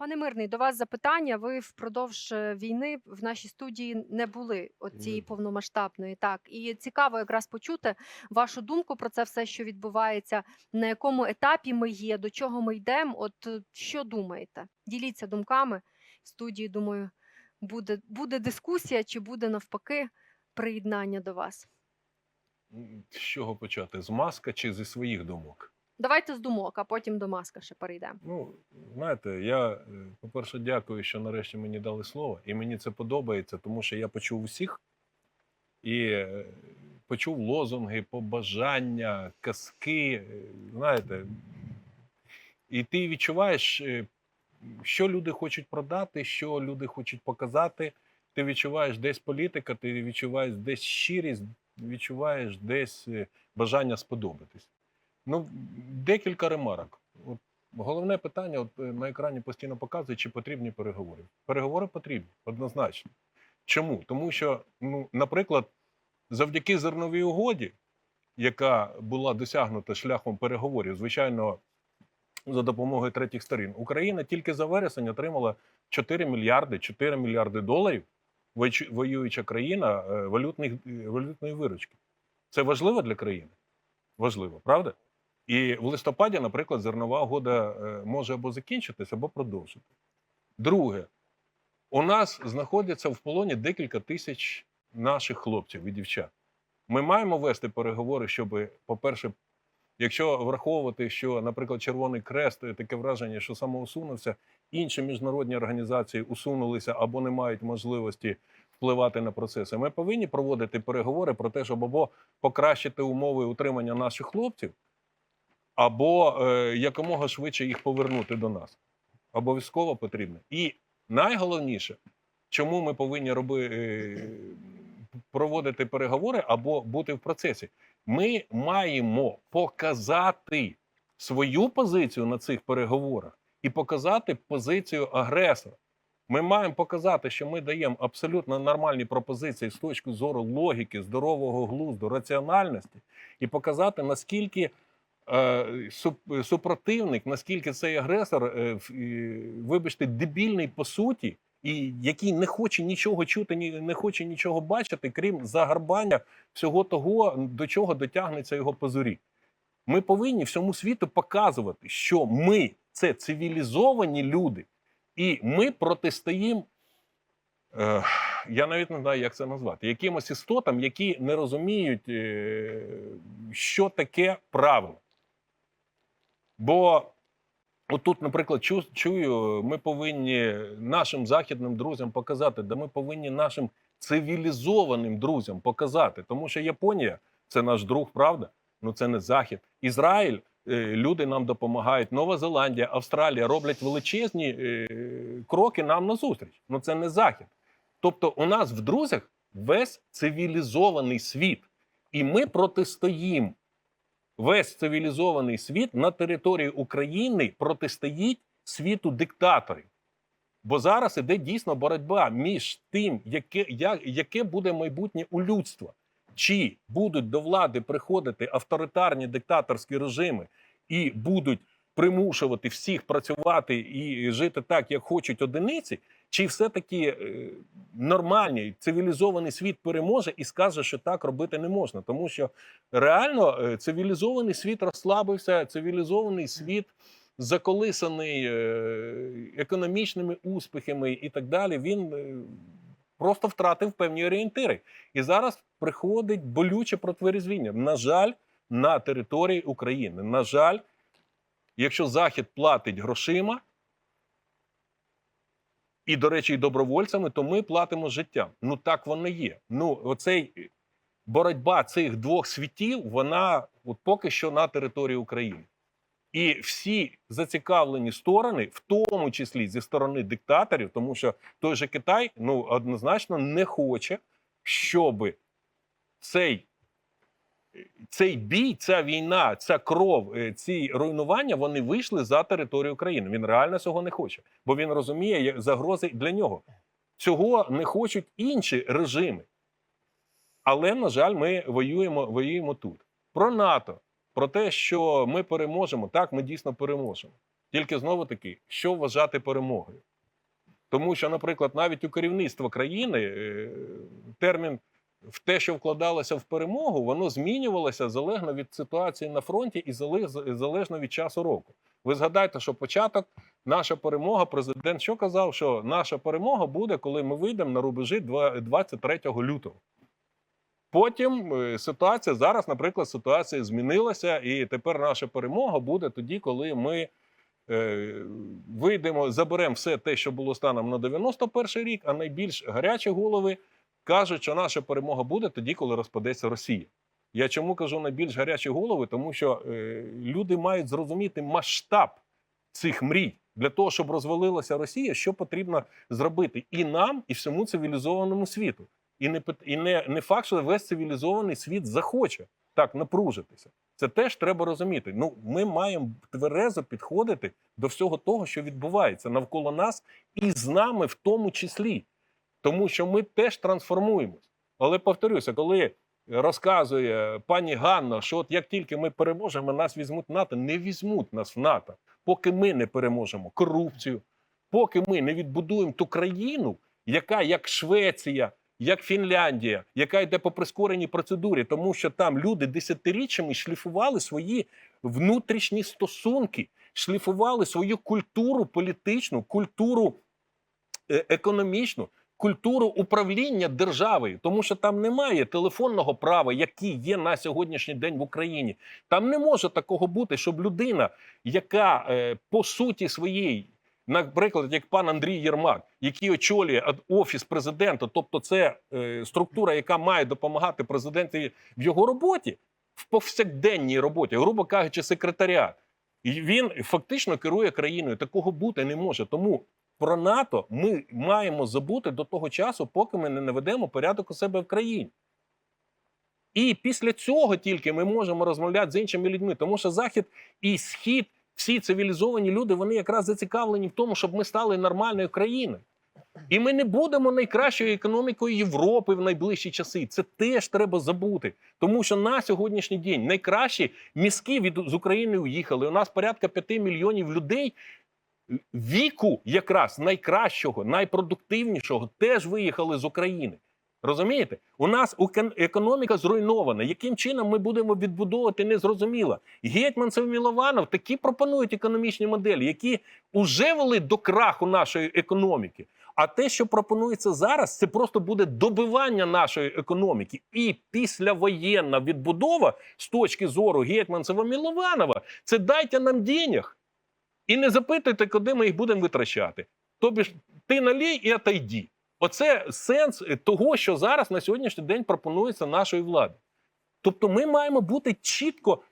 Пане Мирний, до вас запитання. Ви впродовж е, війни в нашій студії не були от цієї повномасштабної. Так і цікаво якраз почути вашу думку про це все, що відбувається, на якому етапі ми є, до чого ми йдемо. От е, що думаєте? Діліться думками в студії. Думаю, буде, буде дискусія чи буде навпаки приєднання до вас. З чого почати? З маска чи зі своїх думок? Давайте з думок, а потім до маска ще перейдемо. Ну, знаєте, я, е, по-перше, дякую, що нарешті мені дали слово, і мені це подобається, тому що я почув усіх і е, почув лозунги, побажання, казки. е, Знаєте, і ти відчуваєш, що люди хочуть продати, що люди хочуть показати. Ти відчуваєш десь політика, ти відчуваєш десь щирість, відчуваєш десь бажання сподобатись. Ну, декілька ремарок. От головне питання: от е, на екрані постійно показує, чи потрібні переговори. Переговори потрібні, однозначно. Чому? Тому що, ну, наприклад, завдяки зерновій угоді, яка була досягнута шляхом переговорів, звичайно, за допомогою третіх сторін, Україна тільки за вересень отримала 4 мільярди 4 мільярди доларів, воююча країна е, валютних, е, валютної виручки. Це важливо для країни? Важливо, правда? І в листопаді, наприклад, зернова угода е, може або закінчитись, або продовжити. Друге, у нас знаходяться в полоні декілька тисяч наших хлопців і дівчат. Ми маємо вести переговори, щоб, по-перше, якщо враховувати, що, наприклад, Червоний Крест е, таке враження, що самоусунувся, інші міжнародні організації усунулися або не мають можливості впливати на процеси. Ми повинні проводити переговори про те, щоб або покращити умови утримання наших хлопців, або е, якомога швидше їх повернути до нас. Обов'язково потрібно. І найголовніше, чому ми повинні роби, е, проводити переговори або бути в процесі. Ми маємо показати свою позицію на цих переговорах і показати позицію агресора. Ми маємо показати, що ми даємо абсолютно нормальні пропозиції з точки зору логіки, здорового глузду, раціональності, і показати, наскільки супротивник, наскільки цей агресор, е, вибачте, дебільний по суті, і який не хоче нічого чути, не хоче нічого бачити, крім загарбання всього того, до чого дотягнеться його позорі. Ми повинні всьому світу показувати, що ми це цивілізовані люди, і ми протистоїмо. Е, я навіть не знаю, як це назвати, якимось істотам, які не розуміють, е, що таке правило. Бо отут, наприклад, чу, чую, ми повинні нашим західним друзям показати, да ми повинні нашим цивілізованим друзям показати. Тому що Японія це наш друг, правда? Ну це не Захід. Ізраїль, е, люди нам допомагають. Нова Зеландія, Австралія роблять величезні е, кроки нам назустріч. Ну це не Захід. Тобто, у нас в друзях весь цивілізований світ, і ми протистоїмо. Весь цивілізований світ на території України протистоїть світу диктаторів. Бо зараз іде дійсно боротьба між тим, яке, я- яке буде майбутнє у людства. Чи будуть до влади приходити авторитарні диктаторські режими і будуть примушувати всіх працювати і жити так, як хочуть одиниці, чи все-таки е, нормальний цивілізований світ переможе і скаже, що так робити не можна, тому що реально е, цивілізований світ розслабився, цивілізований світ заколисаний е, економічними успіхами і так далі. Він просто втратив певні орієнтири. І зараз приходить болюче протверезвіння. На жаль, на території України. На жаль, якщо Захід платить грошима. І, до речі, і добровольцями, то ми платимо життям. Ну так воно є. Ну, оцей е, боротьба цих двох світів, вона от поки що на території України. І всі зацікавлені сторони, в тому числі зі сторони диктаторів, тому що той же Китай ну однозначно не хоче, щоб цей, цей бій, ця війна, ця кров, е, ці руйнування вони вийшли за територію України. Він реально цього не хоче, бо він розуміє загрози для нього. Цього не хочуть інші режими. Але, на жаль, ми воюємо, воюємо тут. Про НАТО, про те, що ми переможемо, так, ми дійсно переможемо. Тільки знову таки, що вважати перемогою? Тому що, наприклад, навіть у керівництва країни е, термін в те, що вкладалося в перемогу, воно змінювалося залежно від ситуації на фронті і залежно від часу року. Ви згадайте, що початок, наша перемога, президент що казав, що наша перемога буде, коли ми вийдемо на рубежі 23 лютого. Потім е, ситуація зараз, наприклад, ситуація змінилася, і тепер наша перемога буде тоді, коли ми е, вийдемо, заберемо все те, що було станом на 91 рік, а найбільш гарячі голови кажуть, що наша перемога буде тоді, коли розпадеться Росія. Я чому кажу найбільш гарячі голови? Тому що е, люди мають зрозуміти масштаб цих мрій для того, щоб розвалилася Росія, що потрібно зробити і нам, і всьому цивілізованому світу. І не і не, не факт, що весь цивілізований світ захоче так напружитися. Це теж треба розуміти. Ну, ми маємо тверезо підходити до всього того, що відбувається навколо нас, і з нами в тому числі. Тому що ми теж трансформуємось. Але повторюся, коли розказує пані Ганна, що от як тільки ми переможемо, нас візьмуть в НАТО, не візьмуть нас в НАТО, поки ми не переможемо корупцію, поки ми не відбудуємо ту країну, яка як Швеція, як Фінляндія, яка йде по прискореній процедурі, тому що там люди десятиріччями шліфували свої внутрішні стосунки, шліфували свою культуру політичну, культуру е, економічну, культуру управління державою, тому що там немає телефонного права, який є на сьогоднішній день в Україні. Там не може такого бути, щоб людина, яка е, по суті своєї, наприклад, як пан Андрій Єрмак, який очолює офіс президента, тобто це е, структура, яка має допомагати президенту в його роботі, в повсякденній роботі, грубо кажучи, секретаріат. І він фактично керує країною. Такого бути не може. Тому про НАТО ми маємо забути до того часу, поки ми не наведемо порядок у себе в країні. І після цього тільки ми можемо розмовляти з іншими людьми, тому що Захід і Схід, всі цивілізовані люди, вони якраз зацікавлені в тому, щоб ми стали нормальною країною. І ми не будемо найкращою економікою Європи в найближчі часи. Це теж треба забути. Тому що на сьогоднішній день найкращі мізки від з України уїхали. У нас порядка 5 мільйонів людей віку, якраз найкращого, найпродуктивнішого, теж виїхали з України. Розумієте? У нас економіка зруйнована. Яким чином ми будемо відбудовувати, незрозуміло. Гетьманцев Мілованов такі пропонують економічні моделі, які вже вели до краху нашої економіки. А те, що пропонується зараз, це просто буде добивання нашої економіки. І післявоєнна відбудова з точки зору Гетьманцева Мілованова це дайте нам денег. І не запитуйте, куди ми їх будемо витрачати. Тобі ж ти налій і отойди. Оце сенс е, того, що зараз на сьогоднішній день пропонується нашою владою. Тобто, ми маємо бути чітко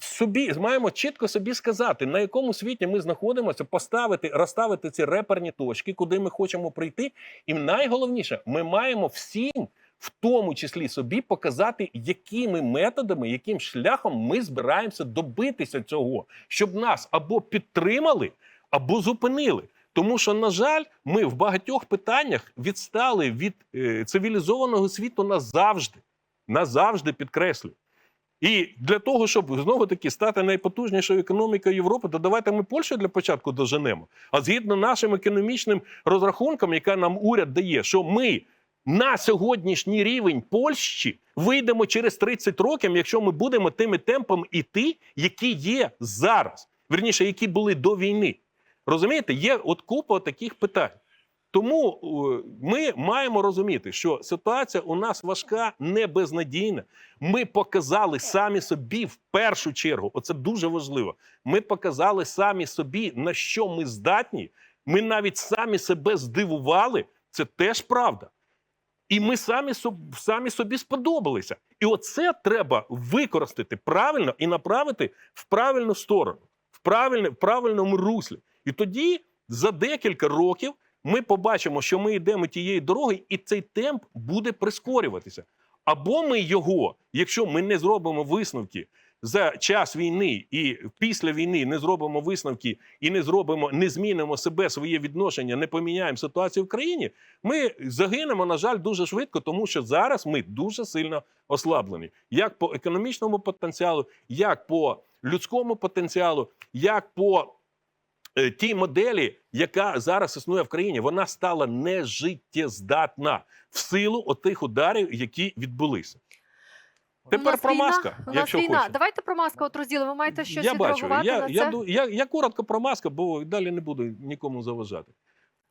собі, маємо чітко собі сказати, на якому світі ми знаходимося, поставити, розставити ці реперні точки, куди ми хочемо прийти. І найголовніше, ми маємо всім, в тому числі собі, показати, якими методами, яким шляхом ми збираємося добитися цього, щоб нас або підтримали, або зупинили. Тому що, на жаль, ми в багатьох питаннях відстали від е, цивілізованого світу назавжди. Назавжди підкреслюю. І для того, щоб знову таки стати найпотужнішою економікою Європи, то давайте ми Польщу для початку доженемо. А згідно нашим економічним розрахункам, яка нам уряд дає, що ми на сьогоднішній рівень Польщі вийдемо через 30 років, якщо ми будемо тими темпами іти, які є зараз, верніше, які були до війни. Розумієте, є от купа таких питань. Тому е, ми маємо розуміти, що ситуація у нас важка, не безнадійна. Ми показали самі собі в першу чергу. Оце дуже важливо. Ми показали самі собі, на що ми здатні. Ми навіть самі себе здивували. Це теж правда. І ми самі, самі собі сподобалися. І оце треба використати правильно і направити в правильну сторону, в, правильне, в правильному руслі. І тоді за декілька років ми побачимо, що ми йдемо тією дорогою, і цей темп буде прискорюватися. Або ми його, якщо ми не зробимо висновки за час війни і після війни не зробимо висновки і не зробимо, не змінимо себе, своє відношення, не поміняємо ситуацію в країні, ми загинемо, на жаль, дуже швидко, тому що зараз ми дуже сильно ослаблені. Як по економічному потенціалу, як по людському потенціалу, як по е, тій моделі, яка зараз існує в країні, вона стала нежиттєздатна в силу отих ударів, які відбулися. Тепер про маска, У нас якщо війна. хочете. Давайте про маску от розділимо. Ви маєте щось я бачу, я, на це? ду- я, я коротко про маску, бо далі не буду нікому заважати.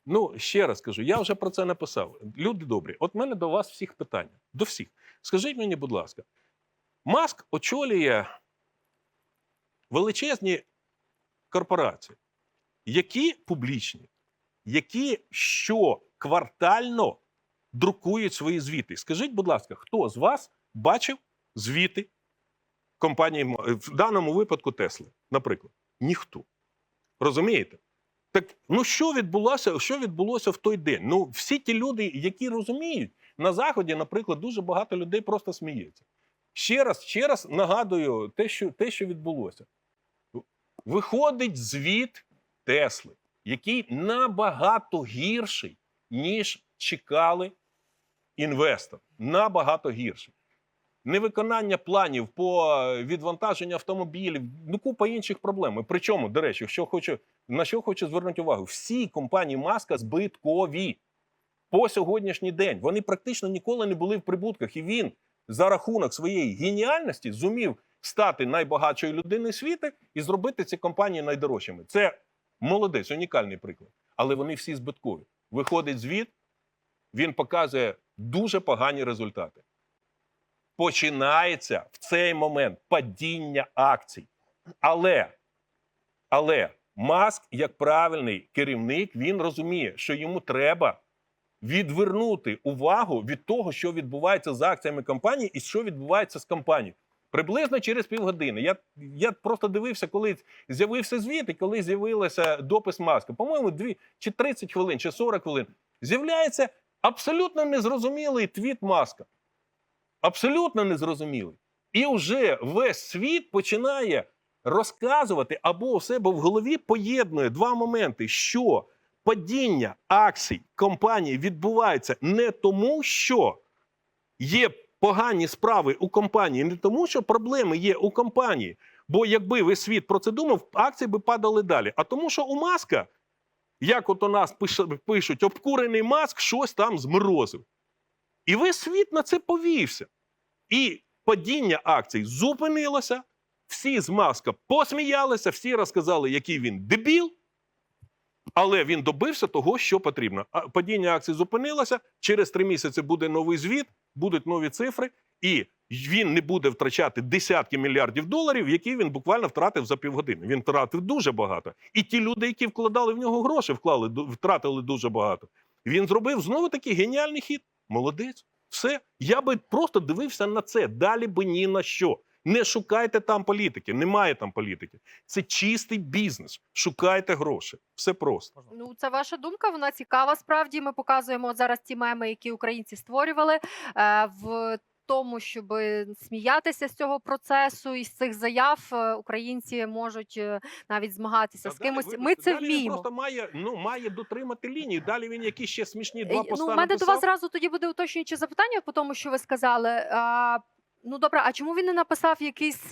Ну, ще раз кажу, я вже про це написав. Люди добрі, от в мене до вас всіх питання. До всіх. Скажіть мені, будь ласка, Маск очолює величезні корпорації, які публічні, які щоквартально друкують свої звіти. Скажіть, будь ласка, хто з вас бачив звіти компанії, в даному випадку Тесли, наприклад? Ніхто. Розумієте? Так ну що відбулося, що відбулося в той день? Ну, всі ті люди, які розуміють, на Заході, наприклад, дуже багато людей просто сміється. Ще раз, ще раз нагадую те, що, те, що відбулося. Виходить звіт Тесли, який набагато гірший, ніж чекали інвестори. Набагато гірший. Невиконання планів по е, відвантаженню автомобілів, ну купа інших проблем. Причому, до речі, що хочу, на що хочу звернути увагу, всі компанії Маска збиткові по сьогоднішній день. Вони практично ніколи не були в прибутках. І він за рахунок своєї геніальності зумів стати найбагатшою людиною світу і зробити ці компанії найдорожчими. Це молодець, унікальний приклад. Але вони всі збиткові. Виходить звіт, він показує дуже погані результати. Починається в цей момент падіння акцій. Але, але Маск, як правильний керівник, він розуміє, що йому треба відвернути увагу від того, що відбувається з акціями компанії і що відбувається з компанією. Приблизно через півгодини. Я, я просто дивився, коли з'явився звіт, і коли з'явився допис Маска. По-моєму, дві чи 30 хвилин, чи 40 хвилин. З'являється абсолютно незрозумілий твіт Маска. Абсолютно незрозумілий. І вже весь світ починає розказувати або у себе в голові поєднує два моменти, що падіння акцій компанії відбувається не тому, що є погані справи у компанії, не тому, що проблеми є у компанії. Бо якби весь світ про це думав, акції би падали далі. А тому, що у маска, як от у нас пиш- пишуть, обкурений маск щось там зморозив. І весь світ на це повівся. І падіння акцій зупинилося. Всі з маска посміялися, всі розказали, який він дебіл. Але він добився того, що потрібно. Падіння акцій зупинилося. Через три місяці буде новий звіт, будуть нові цифри, і він не буде втрачати десятки мільярдів доларів, які він буквально втратив за півгодини. Він втратив дуже багато. І ті люди, які вкладали в нього гроші, вклали втратили дуже багато. Він зробив знову таки геніальний хід. Молодець. Все. Я би просто дивився на це. Далі би ні на що. Не шукайте там політики. Немає там політики. Це чистий бізнес. Шукайте гроші. Все просто. Ну, це ваша думка, вона цікава. Справді ми показуємо зараз ті меми, які українці створювали е, в тому, щоб сміятися з цього процесу і з цих заяв е, українці можуть е, навіть змагатися з Та далі, кимось. Ми це далі Він вміємо. просто має, ну, має дотримати лінії. Далі він якісь ще смішні два Е, поста Ну, у мене до вас зразу тоді буде уточнююче запитання по тому, що ви сказали. А, ну добре, а чому він не написав якийсь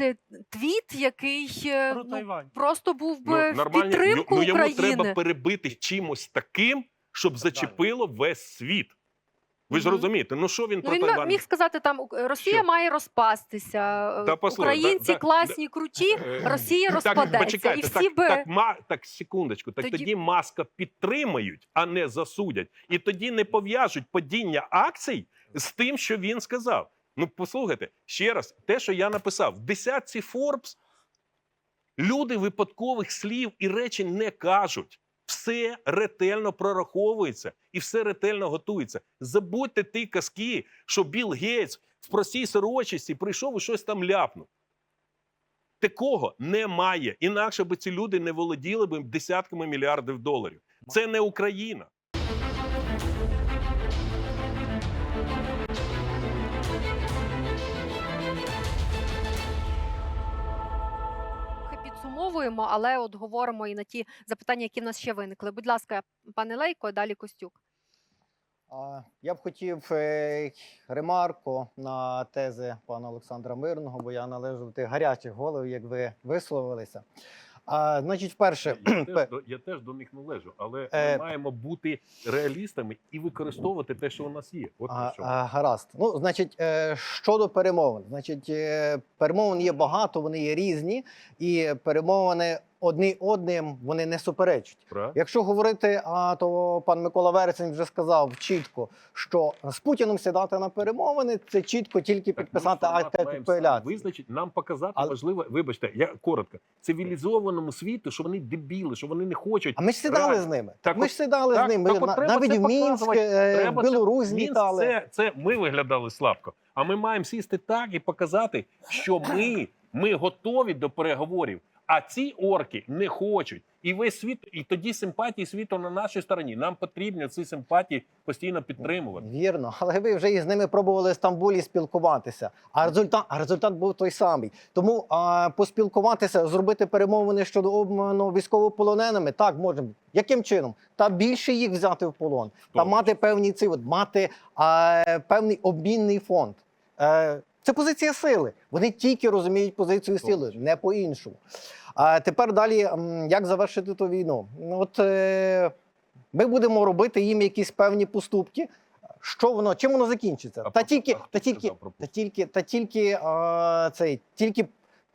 твіт, який Про ну, просто був Ну, би в підтримку ну, йому України? треба перебити чимось таким, щоб зачепило весь світ. Ви ж розумієте, ну що він Ну, про він Тайвань? міг сказати там Росія Що? має розпастися. е, Та послухай, Українці да- да- класні, круті, Е, Росія так, розпадеться. почекайте, і всі так, би так, ма, так, секундочку, так Тоді- тоді... маска підтримають, а не засудять. І тоді не пов'яжуть падіння акцій з тим, що він сказав. Ну, послухайте, ще раз, те, що я написав, в десятці Forbes люди випадкових слів і речень не кажуть. Все ретельно прораховується і все ретельно готується. Забудьте ті казки, що Білл Гейтс в простій сорочості прийшов і щось там ляпнув. Такого немає. Інакше би ці люди не володіли б десятками мільярдів доларів. Це не Україна. Трохи але от говоримо і на ті запитання, які в нас ще виникли. Будь ласка, пане Лейко, далі Костюк. Я б хотів е, ремарку на тези пана Олександра Мирного, бо я належу до тих гарячих голів, як ви висловилися. А, значить, вперше, Я теж, до- я теж до них належу, але Е, ми маємо бути реалістами і використовувати те, що у нас є. От А, а, гаразд. Ну, значить, е, щодо перемовин, значить, е, перемовин є багато, вони є різні, і перемовини одні одним вони не суперечать. Правда? Якщо говорити, а то пан Микола Вересень вже сказав чітко, що з Путіним сідати на перемовини це чітко тільки Так підписати акт маємо самі нам показати Але- важливо, вибачте, я коротко, цивілізованому світу, що вони дебіли, що вони не хочуть. А ми ж сідали Реально. з ними. Так ми ж сідали так, з ними. так от треба навіть в Мінськ, е, Треба в це- Білорусь літали. це, це ми виглядали слабко. А ми маємо сісти так і показати, що ми, ми готові до переговорів. А ці орки не хочуть. І весь світ, і тоді симпатії світу на нашій стороні. Нам потрібно ці симпатії постійно підтримувати. Вірно, але ви вже із ними пробували в Стамбулі спілкуватися. А результат, а результат був той самий. Тому а, поспілкуватися, зробити перемовини щодо обміну військовополоненими, так можемо. Яким чином? Та більше їх взяти в полон, та мати певні ці, от, мати а, певний обмінний фонд. Е, це позиція сили. Вони тільки розуміють позицію сили, не по-іншому. А тепер далі, як завершити ту війну? Ну, От е, ми будемо робити їм якісь певні поступки. Що воно, чим воно закінчиться? А та тільки, та тільки, та тільки, та тільки а, цей, тільки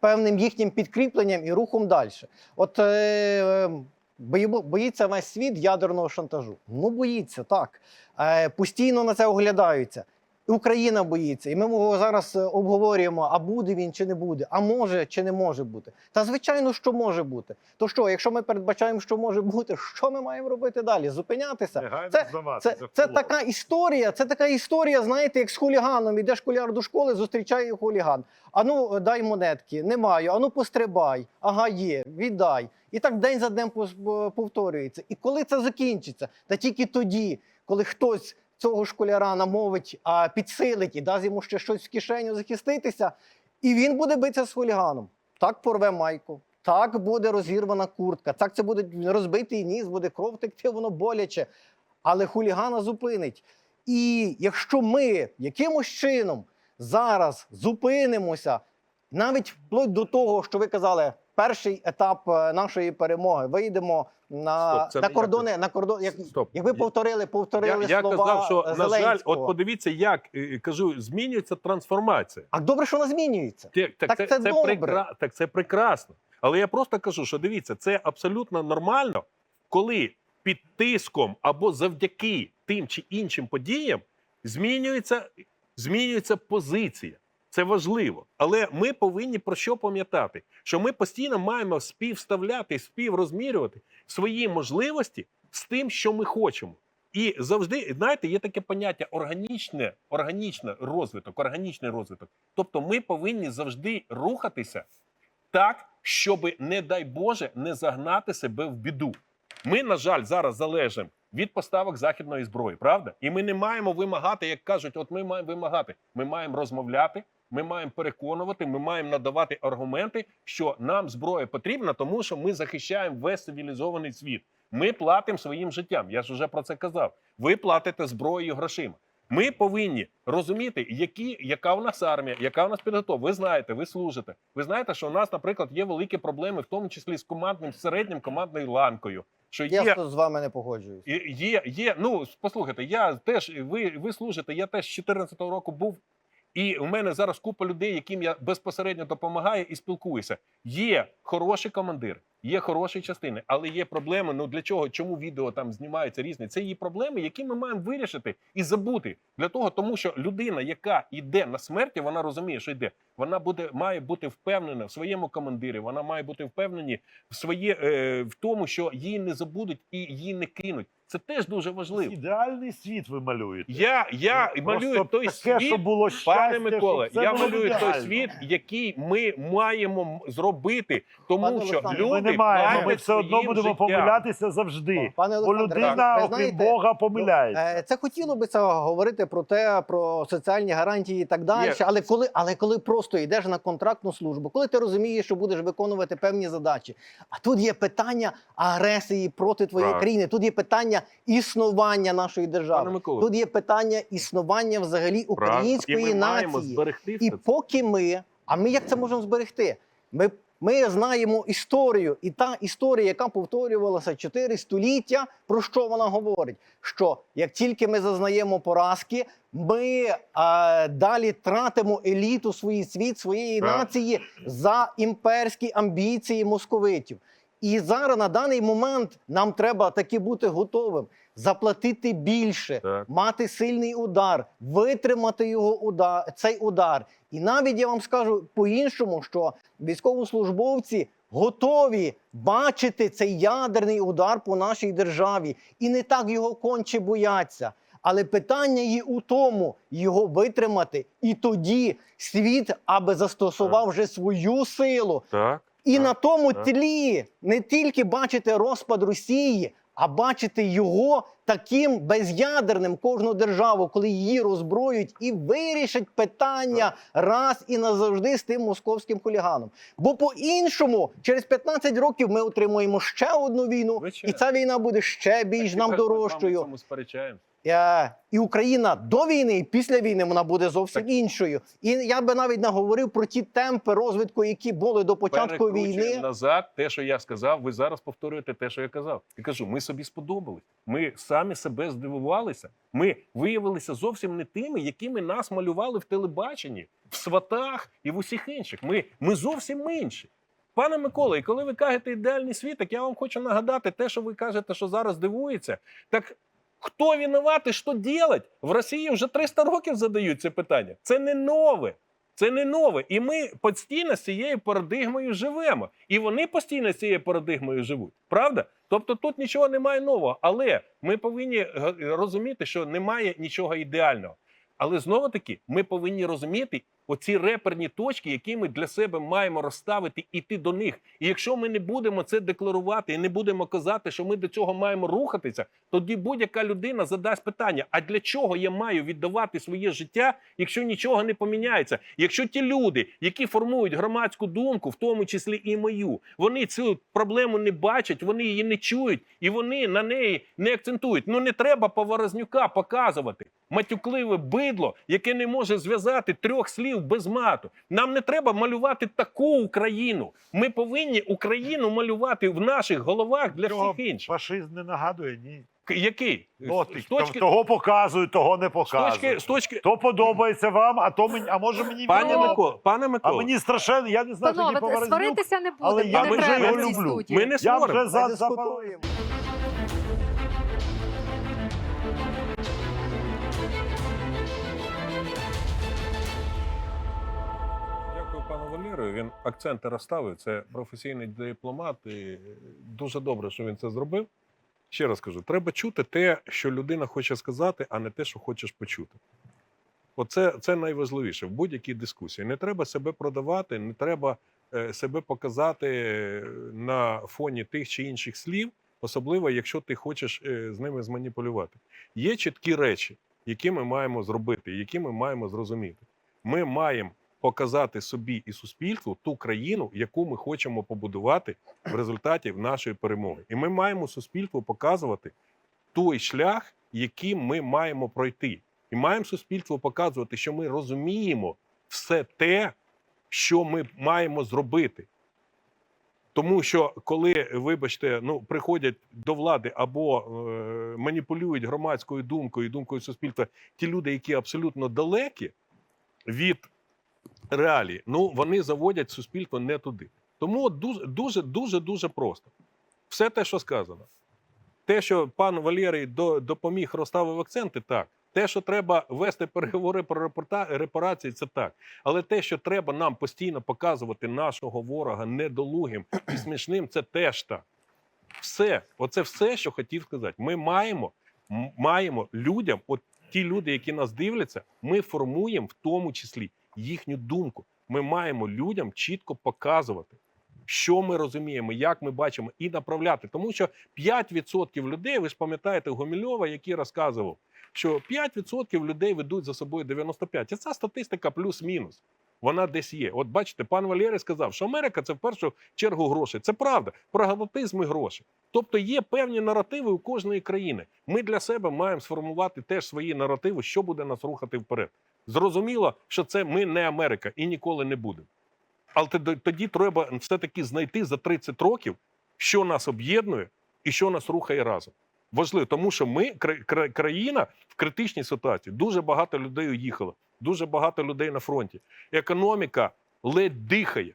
певним їхнім підкріпленням і рухом далі. От е, боїться весь світ ядерного шантажу. Ну боїться так. Е, постійно на це оглядаються. І Україна боїться, і ми його зараз е, обговорюємо: а буде він чи не буде, а може чи не може бути. Та звичайно, що може бути. То що, якщо ми передбачаємо, що може бути, що ми маємо робити далі? Зупинятися? Це- Це, це така історія, це така історія, знаєте, як з хуліганом. Іде школяр до школи, зустрічає хуліган. Ану, дай монетки, не маю, ану пострибай, ага, є, віддай. І так день за днем пос- повторюється. І коли це закінчиться? Та тільки тоді, коли хтось цього школяра намовить, а підсилить і дасть йому ще щось в кишеню захиститися, і він буде битися з хуліганом. Так порве майку. Так буде розірвана куртка, так це буде розбитий ніс, буде кров текти, воно боляче але хулігана зупинить. І якщо ми якимось чином зараз зупинимося, навіть вплоть до того, що ви казали, перший етап е, нашої перемоги, вийдемо на, Стоп, це на кордони, на кордон, як, Стоп. як ви повторили, повторили Я, я казав, що е, на жаль, от подивіться, як е, кажу, змінюється трансформація. А добре, що вона змінюється. Так, так, Так це, це це, добре. прекра... так це прекрасно. Але я просто кажу, що дивіться, це абсолютно нормально, коли під тиском або завдяки тим чи іншим подіям змінюється, змінюється позиція. Це важливо. Але ми повинні про що пам'ятати? Що ми постійно маємо співставляти, співрозмірювати свої можливості з тим, що ми хочемо. І завжди, знаєте, є таке поняття органічне, органічний розвиток, органічний розвиток. Тобто ми повинні завжди рухатися так, щоб, не дай Боже, не загнати себе в біду. Ми, на жаль, зараз залежимо від поставок західної зброї, правда? І ми не маємо вимагати, як кажуть, от ми маємо вимагати. Ми маємо розмовляти, ми маємо переконувати, ми маємо надавати аргументи, що нам зброя потрібна, тому що ми захищаємо весь цивілізований світ. Ми платимо своїм життям. Я ж вже про це казав. Ви платите зброєю грошима. Ми повинні розуміти, які, яка в нас армія, яка в нас підготовка. Ви знаєте, ви служите. Ви знаєте, що у нас, наприклад, є великі проблеми, в тому числі з командним середнім командною ланкою. Що Я є з вами не погоджуюсь. Є, є. Ну послухайте, я теж ви, ви служите. Я теж з 14-го року був. І у мене зараз купа людей, яким я безпосередньо допомагаю і спілкуюся. Є хороші командири, є хороші частини, але є проблеми. Ну для чого? Чому відео там знімаються різні? Це є проблеми, які ми маємо вирішити і забути для того, тому що людина, яка йде на смерті, вона розуміє, що йде. Вона буде має бути впевнена в своєму командирі. Вона має бути впевнені в своє е, в тому, що її не забудуть і її не кинуть. Це теж дуже важливо. Ідеальний світ ви малюєте. Я, я Ну, малюю той таке, світ, щоб було щастя, пане Миколе, я малюю той світ, який ми маємо зробити, тому Пане що люди Ми не маємо, ми все одно будемо життям. помилятися завжди. Пане Бо людина, окрім знаєте, Бога, помиляється. Е, Це хотіло би це говорити про те, про соціальні гарантії і так далі. Є. Але коли, але коли просто йдеш на контрактну службу, коли ти розумієш, що будеш виконувати певні задачі, а тут є питання агресії проти твоєї Так. країни, тут є питання існування нашої держави, тут є питання існування взагалі української нації. І поки ми, а ми як це можемо зберегти? Ми Ми знаємо історію, і та історія, яка повторювалася чотири століття, про що вона говорить? Що як тільки ми зазнаємо поразки, ми е, далі тратимо еліту свій світ своєї Так. нації за імперські амбіції московитів. І зараз на даний момент нам треба таки бути готовим заплатити більше, Так. мати сильний удар, витримати його удар, цей удар. І навіть я вам скажу по-іншому, що військовослужбовці готові бачити цей ядерний удар по нашій державі і не так його конче бояться. Але питання є у тому, його витримати, і тоді світ аби застосував вже свою силу, Так. і Так, на тому так. тлі не тільки бачити розпад Росії, а бачити його таким безядерним кожну державу, коли її роззброють і вирішать питання раз і назавжди з тим московським хуліганом. Бо по-іншому, через 15 років ми отримуємо ще одну війну, Звичайно. і ця війна буде ще більш нам дорожчою. ми сперечаємося. Е, І Україна до війни і після війни вона буде зовсім Так. іншою. І я би навіть не говорив про ті темпи розвитку, які були до початку війни. назад те, що я сказав. Ви зараз повторюєте те, що я казав. І кажу, ми собі сподобались. Ми самі себе здивувалися. Ми виявилися зовсім не тими, якими нас малювали в телебаченні, в сватах і в усіх інших. Ми, ми зовсім інші. Пане Микола, і коли ви кажете ідеальний світ, так я вам хочу нагадати те, що ви кажете, що зараз дивується. Так хто винуватий, що делать? В Росії вже 300 років задають це питання. Це не нове. Це не нове. І ми постійно з цією парадигмою живемо. І вони постійно з цією парадигмою живуть. Правда? Тобто тут нічого немає нового. Але ми повинні розуміти, що немає нічого ідеального. Але знову таки, ми повинні розуміти оці реперні точки, які ми для себе маємо розставити, іти до них. І якщо ми не будемо це декларувати і не будемо казати, що ми до цього маємо рухатися, тоді будь-яка людина задасть питання: а для чого я маю віддавати своє життя, якщо нічого не поміняється? Якщо ті люди, які формують громадську думку, в тому числі і мою, вони цю проблему не бачать, вони її не чують і вони на неї не акцентують. Ну не треба Поворознюка показувати матюкливе бидло, яке не може зв'язати трьох слів без мату. Нам не треба малювати таку Україну. Ми повинні Україну малювати в наших головах для Цього всіх інших. Фашизм не нагадує, ні. Який? Ну, з точки, Того показують, того не з точки, з точки... То подобається вам, а то мені, а може мені Пане Микола, пане а Микола, мені страшенно, я не знаю, тоді Панове, Поворознюк. сваритися не але я вже його люблю. ми не Я вже за, Ми пану Він акценти розставив. Це професійний дипломат. І е, дуже добре, що він це зробив. Ще раз кажу: треба чути те, що людина хоче сказати, а не те, що хочеш почути. Оце це найважливіше в будь-якій дискусії. Не треба себе продавати, не треба е, себе показати е, на фоні тих чи інших слів, особливо якщо ти хочеш з ними зманіпулювати. Є чіткі речі, які ми маємо зробити, які ми маємо зрозуміти. Ми маємо показати собі і суспільству ту країну, яку ми хочемо побудувати в результаті нашої перемоги. І ми маємо суспільству показувати той шлях, яким ми маємо пройти. І маємо суспільству показувати, що ми розуміємо все те, що ми маємо зробити. Тому що коли, вибачте, ну приходять до влади або е, маніпулюють громадською думкою, думкою суспільства ті люди, які абсолютно далекі від реалії, ну вони заводять суспільство не туди. Тому дуже, дуже, дуже, просто. Все те, що сказано. Те, що пан Валерій допоміг розставив акценти, так. Те, що треба вести переговори про репарації, це так. Але те, що треба нам постійно показувати нашого ворога недолугим і смішним, це теж так. Все, оце все, що хотів сказати. Ми маємо, маємо людям, от ті люди, які нас дивляться, ми формуємо в тому числі їхню думку. Ми маємо людям чітко показувати, що ми розуміємо, як ми бачимо, і направляти. Тому що 5% людей, ви ж пам'ятаєте Гомільова, який розказував, що 5% людей ведуть за собою 95%. І ця статистика плюс-мінус. Вона десь є. От бачите, пан Валерій сказав, що Америка це в першу чергу гроші. Це правда. Прагматизм і гроші. Тобто є певні наративи у кожної країни. Ми для себе маємо сформувати теж свої наративи, що буде нас рухати вперед. Зрозуміло, що це ми не Америка і ніколи не будемо. Але тоді- треба все-таки знайти за 30 років, що нас об'єднує і що нас рухає разом. Важливо, тому що ми кра- кра- країна в критичній ситуації. Дуже багато людей уїхало, дуже багато людей на фронті. Економіка ледь дихає.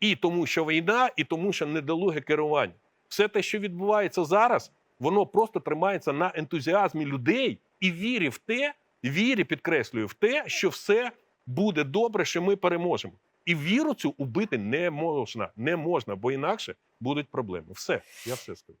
І тому, що війна, і тому, що недолуге керування. Все те, що відбувається зараз, воно просто тримається на ентузіазмі людей і вірі в те, вірі, підкреслюю, в те, що все буде добре, що ми переможемо. І віру цю убити не можна, не можна, бо інакше будуть проблеми. Все, я все скажу.